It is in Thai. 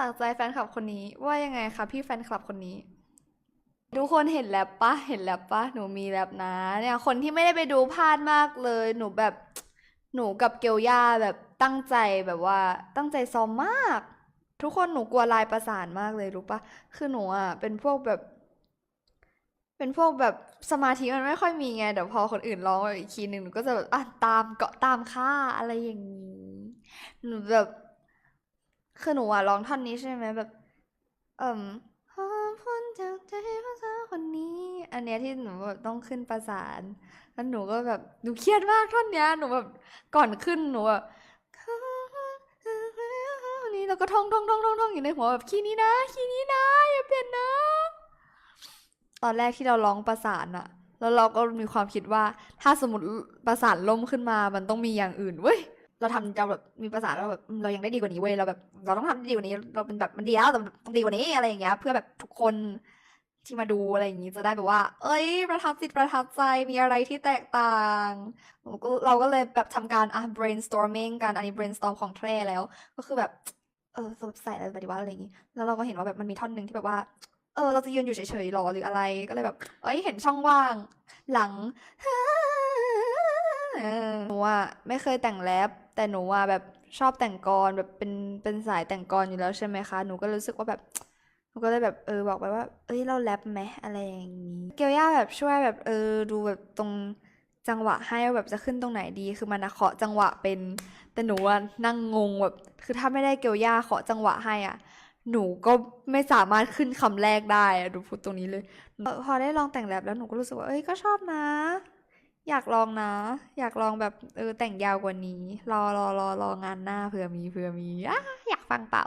จากใจแฟนคลับคนนี้ ว่ายังไงคะพี่แฟนคลับคนนี้ ทุกคนเห็นแล้วปะเห็นแล้วปะหนูมีแล้วนะเนี่ยคนที่ไม่ได้ไปดูพลาดมากเลย หนูแบบหนูกับเกลย่าแบบตั้งใจแบบว่าตั้งใจซ้อมมาก ทุกคนหนูกลัวลายประสานมากเลยรู้ปะคือหนูอะเป็นพวกแบบ เป็นพวกแบบสมาธิมันไม่ค่อยมีไงเดี๋ยวพอคนอื่นร้องอีกทีหนึ่งหนูก็จะแบบอะตามเกาะตามค่าอะไรอย่างนี้หนูแบบ คือหนูอะร้องท่อนนี้ใช่ไหมแบบ เอ่มพอพ้นจากใจภาษาคนนี้ อันเนี้ยที่หนูแบบต้องขึ้นประสานแล้วหนูก็แบบหนูเครียดมากท่อนเนี้ยหนูแบบก่อนขึ้นหนูแบบนี่แล้วก็ท่องท่องท่องท่องท่องอยู่ในหัวแบบคีย์นี้นะคีย์นี้นะอย่าเปลี่ยนนะ ตอนแรกที่เราร้องประสานอะแล้วเราก็มีความคิดว่า ถ้าสมมติประสานล่มขึ้นมามันต้องมีอย่างอื่นเว้ย เราทำเราแบบมีประสาเราแบบเรายังได้ดีกว่านี้เว้ยเราแบบ เราต้องทำดีกว่านี้ เราเป็นแบบมันดีแล้วแต่ต้องดีกว่านี้อะไรอย่างเงี้ย เพื่อแบบทุกคนที่มาดูอะไรอย่างงี้จะได้แบบว่า เอ้ย ประทับจิตประทับใจมีอะไรที่แตกต่างผมก็เราก็เลยแบบทำการอะ brainstorming กันอันนี้ brainstorm ของแทรแล้ว ก็คือแบบเออสรุปใส่อะไรไปดีวะอะไรอย่างงี้ แล้วเราก็เห็นว่าแบบมันมีท่อนหนึ่งที่แบบว่าเออเราจะยืนอยู่เฉยๆหรอหรืออะไรก็เลยแบบ เอ้ยเห็นช่องว่าง หลัง เออหนูอะไม่เคยแต่งแรปแต่หนูอะแบบชอบแต่งกลแบบเป็นเป็นสายแต่งกลอยู่แล้วใช่ไหมคะ หนูก็รู้สึกว่าแบบหนูก็เลยแบบเออบอกไปว่า เอ้ยเราแรปไหมอะไรอย่างนี้เกียวย่าแบบช่วยแบบเออดูแบบตรงจังหวะให้ว่าแบบจะขึ้นตรงไหนดีคือมันอะเคาะจังหวะเป็น แต่หนูอะนั่งงงแบบ คือถ้าไม่ได้เกียวย่าเคาะจังหวะให้อะหนูก็ไม่สามารถขึ้นคำแรกได้อะดูพูดตรงนี้เลย พอได้ลองแต่งแรปแล้วหนูก็รู้สึกว่าเอ้ยก็ชอบนะ อยากลองนะ อยากลองแบบเออแต่งยาวกว่านี้ รอรอรอรองานหน้าเผื่อมีเผื่อมีอะอยากฟังเปล่า